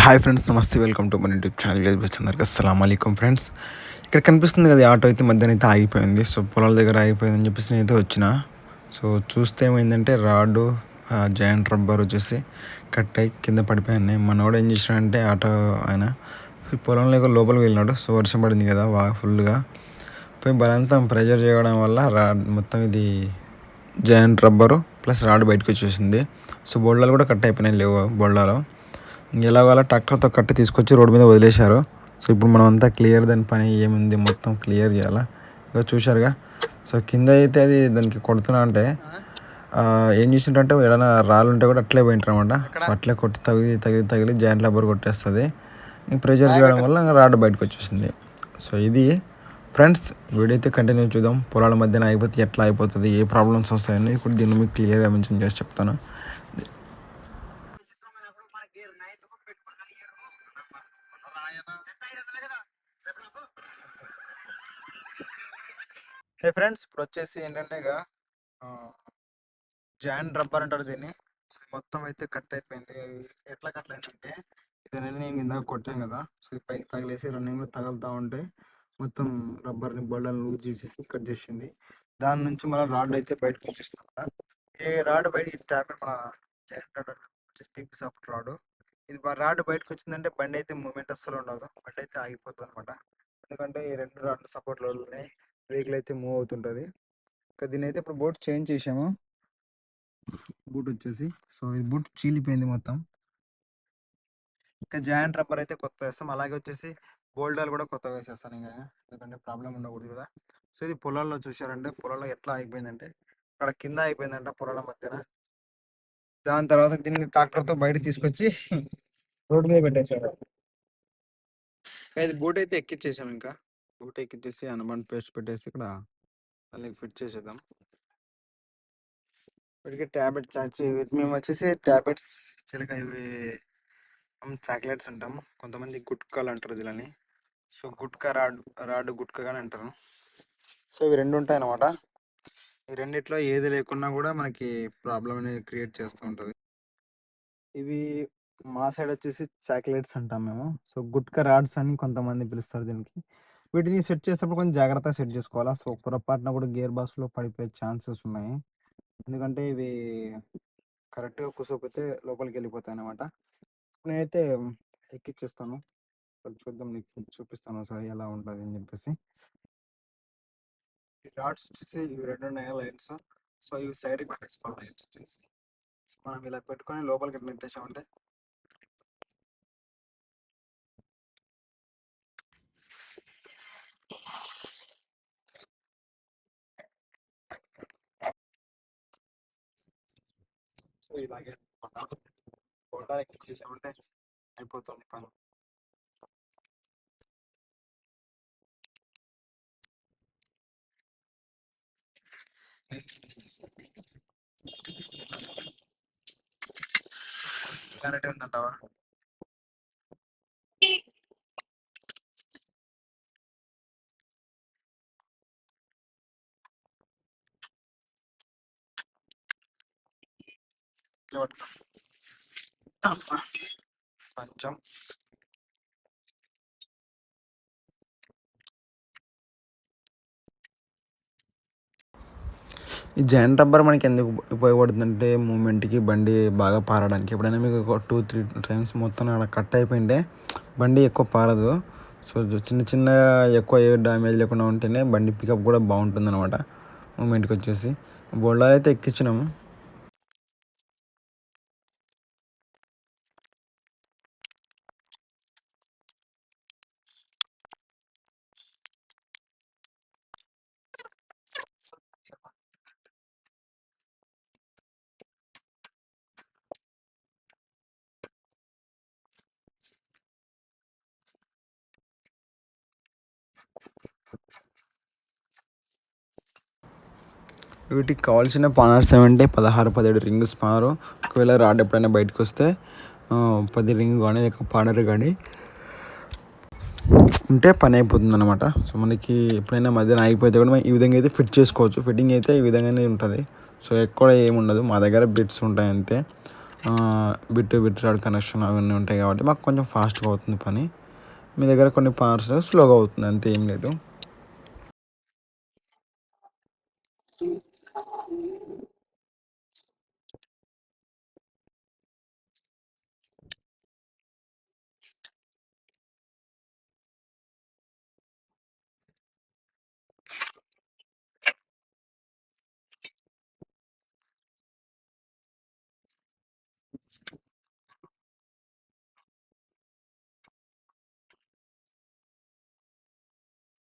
Hi friends నమస్తే welcome to మన YouTube channel. అందరికి అస్సలం అయికం ఫ్రెండ్స్. ఇక్కడ కనిపిస్తుంది కదా ఆటో అయితే మధ్యాహ్నం అయితే ఆగిపోయింది. సో పొలాల దగ్గర ఆగిపోయిందని చెప్పేసి నేనైతే వచ్చిన. సో చూస్తే ఏమైందంటే రాడు జాయింట్ రబ్బర్ వచ్చేసి కట్ అయ్యి కింద పడిపోయాయి మనోడు ఏం చేసినాడంటే ఆటో ఆయన పొలంలో లోపలికి వెళ్ళినాడు. సో వర్షం పడింది కదా బాగా ఫుల్గా. పోయి బలంతం ప్రెజర్ చేయడం వల్ల రాడ్ మొత్తం ఇది జాయింట్ రబ్బరు ప్లస్ రాడ్ బయటకు వచ్చేసింది. సో బోల్డాలు కూడా కట్ అయిపోయినాయి లేవు బోల్డాలు. ఎలాగోలా ట్రాక్టర్తో కట్టి తీసుకొచ్చి రోడ్డు మీద వదిలేశారు. సో ఇప్పుడు మనం అంతా క్లియర్ దాని పని ఏముంది? మొత్తం క్లియర్ చేయాలా? ఇక చూశారుగా. సో కింద అయితే అది దానికి కొడుతున్నా అంటే ఏం చేసిందంటే ఏదైనా రాళ్ళు ఉంటే కూడా అట్లే పోయింటారు అనమాట సో అట్లే కొట్టి తగిలి తగిలి తగిలి జాయింట్ రబ్బర్ కొట్టేస్తుంది. ఇంక ప్రెషర్ చేయడం వల్ల రాడ్ బయటకు వచ్చేసింది. సో ఇది ఫ్రెండ్స్ వీడియో అయితే కంటిన్యూ చూద్దాం. పొలాల మధ్యన అయిపోతే ఎట్లా అయిపోతుంది ఏ ప్రాబ్లమ్స్ వస్తాయని ఇప్పుడు దీన్ని మీకు క్లియర్గా మెన్షన్ చేసి చెప్తాను. హే ఫ్రెండ్స్ ఇప్పుడు వచ్చేసి ఏంటంటే ఇక జాయింట్ రబ్బర్ అంటారు దీన్ని. మొత్తం అయితే కట్ అయిపోయింది. ఎట్లా కట్ అయిందంటే ఇది అనేది నేను ఇందాక కొట్టాను కదా. సో పైకి తగిలేసి రన్నింగ్ తగులుతూ ఉంటే మొత్తం రబ్బర్ని బళ్ళని లూజ్ చేసేసి కట్ చేసింది. దాని నుంచి మన రాడ్ అయితే బయటకు వచ్చేస్తాం ఈ రాడ్ బయట ట్యాబ్లెట్ మన జాయింట్ రబ్బర్ వచ్చేసి పీపీ సాఫ్ట్ రాడ్. ఇది రాడ్ బయటకు వచ్చిందంటే బండి అయితే మూమెంట్ అస్సలు ఉండదు. బండి అయితే ఆగిపోతుంది అనమాట ఎందుకంటే ఈ రెండు రాడ్లు సపోర్ట్ ఉన్నాయి వెహికల్ అయితే మూవ్ అవుతుంటుంది. ఇంకా దీని అయితే ఇప్పుడు బోట్ చేంజ్ చేసాము బూట్ వచ్చేసి. సో ఇది బూట్ చీలిపోయింది మొత్తం. ఇంకా జాయింట్ రబ్బర్ అయితే కొత్త వేస్తాం. అలాగే వచ్చేసి బోల్డాలు కూడా కొత్తగా వేసేస్తాను ఇంకా. ఎందుకంటే ప్రాబ్లం ఉండకూడదు కదా. సో ఇది పొలాల్లో చూసారంటే పొలాల్లో ఎట్లా అయిపోయిందంటే అక్కడ కింద అయిపోయిందంట పొలాల మధ్యన. దాని తర్వాత దీన్ని ట్రాక్టర్తో బయట తీసుకొచ్చి రోడ్డు మీద పెట్టేశాడు ఇది బూట్ అయితే ఎక్కిచ్చేసాం ఇంకా. బూట్ ఎక్కిచ్చేసి అనబండ్ పేస్ట్ పెట్టేసి ఇక్కడ దానికి ఫిట్ చేసేద్దాం. ఇప్పటికే ట్యాబ్లెట్స్ వచ్చి మేము వచ్చేసి ట్యాబ్లెట్స్ చిలక ఇవి చాక్లెట్స్ అంటాం కొంతమంది గుట్కాలు అంటారు దీని so gutka rod rod gutka అని అంటారు. సో ఇవి రెండు ఉంటాయి అన్నమాట ఈ రెండిట్లో ఏది లేకున్నా కూడా మనకి ప్రాబ్లం అనేది క్రియేట్ చేస్తూ ఉంటుంది. ఇవి మా సైడ్ వచ్చేసి చాక్లెట్స్ అంటాం మేము. సో గుట్కా రాడ్స్ అని కొంతమంది పిలుస్తారు దీనికి. వీటిని సెట్ చేసేటప్పుడు కొంచెం జాగ్రత్తగా సెట్ చేసుకోవాలా? సో పొరపాటున కూడా గేర్ బాక్స్లో పడిపోయే ఛాన్సెస్ ఉన్నాయి. ఎందుకంటే ఇవి కరెక్ట్గా కూసోకపోతే లోపలికి వెళ్ళిపోతాయి అనమాట నేనైతే ఎక్కిచ్చేస్తాను. చూద్దాం నీకు చూపిస్తాను ఒకసారి ఎలా ఉంటుంది అని చెప్పేసి. డాట్స్ రాడ్స్ వచ్చేసి ఇవి రెండు ఉన్నాయి లైన్స్? సో ఇవి సైడ్కి పెట్టేసుకోవాలి లైన్స్ వచ్చేసి. సో మనం ఇలా పెట్టుకొని లోపలికి పెట్టేసామంటే సో ఇలాగే ఫోటో ఎక్కిచ్చేసామంటే అయిపోతుంది పని. കറക്റ്റ് വന്നിട്ടുണ്ടാവാ പഞ്ചം ఈ జాయింట్ రబ్బర్ మనకి ఎందుకు ఉపయోగపడుతుందంటే మూమెంట్కి బండి బాగా పారడానికి. ఎప్పుడైనా మీకు ఒక టూ త్రీ టైమ్స్ మొత్తం అక్కడ కట్ అయిపోయింటే బండి ఎక్కువ పారదు. సో చిన్న చిన్న ఎక్కువ ఏ డ్యామేజ్ లేకుండా ఉంటేనే బండి పికప్ కూడా బాగుంటుంది అనమాట మూమెంట్కి వచ్చేసి బోల్డాలు అయితే ఎక్కించినాము. వీటికి కావాల్సిన పానర్స్ ఏమంటే పదహారు పదిహేడు రింగ్ స్పానరు ఒకవేళ రాడ్ ఎప్పుడైనా బయటకు వస్తే పది రింగ్ కానీ లేక పానర్ కానీ ఉంటే పని అయిపోతుంది అనమాట సో మనకి ఎప్పుడైనా మధ్యన ఆగిపోతే కూడా మనం ఈ విధంగా అయితే ఫిట్ చేసుకోవచ్చు. ఫిట్టింగ్ అయితే ఈ విధంగానే ఉంటుంది. సో ఎక్కువ ఏముండదు మా దగ్గర బిట్స్ ఉంటాయి అంతే. బిట్ బిట్ రాడ్ కనెక్షన్ అవన్నీ ఉంటాయి కాబట్టి మాకు కొంచెం ఫాస్ట్గా అవుతుంది పని. మీ దగ్గర కొన్ని పార్ట్స్ స్లోగా అవుతుంది. అంతే ఏం లేదు.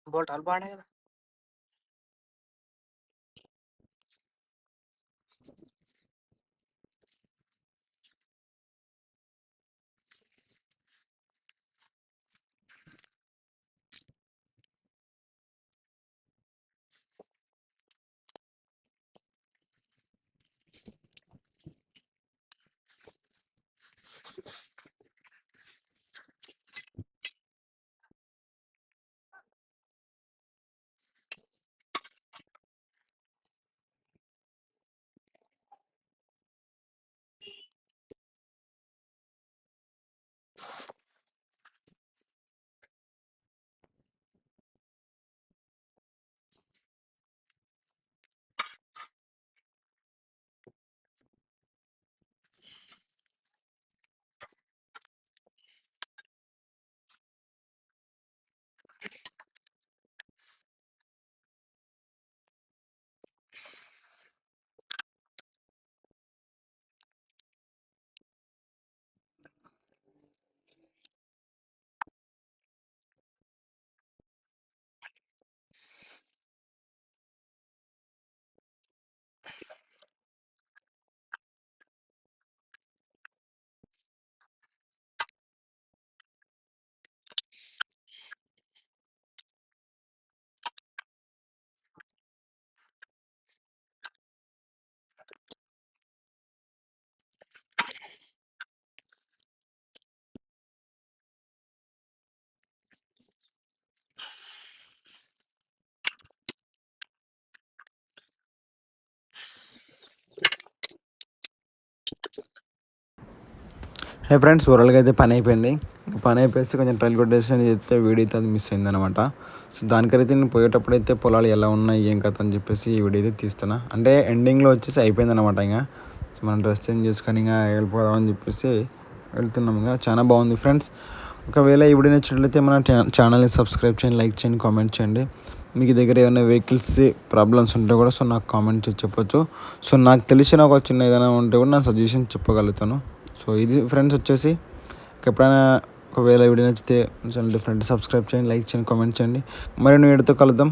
बोल ठाल का है హే ఫ్రెండ్స్ ఓవరాల్గా అయితే పని అయిపోయింది. పని అయిపోయేసి కొంచెం ట్రైల్ కొట్టేసి చెప్తే వీడియో అయితే అది మిస్ అయింది అనమాట సో దానికైతే నేను పోయేటప్పుడు అయితే పొలాలు ఎలా ఉన్నాయి ఏం కథ అని చెప్పేసి ఈ వీడియో అయితే తీస్తున్నా. అంటే ఎండింగ్లో వచ్చేసి అయిపోయింది అనమాట ఇంకా. సో మనం డ్రెస్ చేంజ్ చేసుకొని ఇంకా వెళ్ళిపోదామని చెప్పేసి వెళ్తున్నాం ఇంకా. చాలా బాగుంది ఫ్రెండ్స్ ఒకవేళ ఈ వీడియో నచ్చినట్లయితే మన ఛానల్ని సబ్స్క్రైబ్ చేయండి లైక్ చేయండి కామెంట్ చేయండి. మీకు దగ్గర ఏమైనా వెహికల్స్ ప్రాబ్లమ్స్ ఉంటే కూడా సో నాకు కామెంట్ చేసి చెప్పొచ్చు. సో నాకు తెలిసిన ఒక చిన్న ఏదైనా ఉంటే కూడా నా సజెషన్ చెప్పగలుగుతాను. సో ఇది ఫ్రెండ్స్ వచ్చేసి ఎప్పుడైనా ఒకవేళ వీడియో నచ్చితే ఛానల్ డిఫరెంట్ సబ్స్క్రైబ్ చేయండి లైక్ చేయండి కామెంట్ చేయండి. మరిన్ని వీడియోతో కలుద్దాం.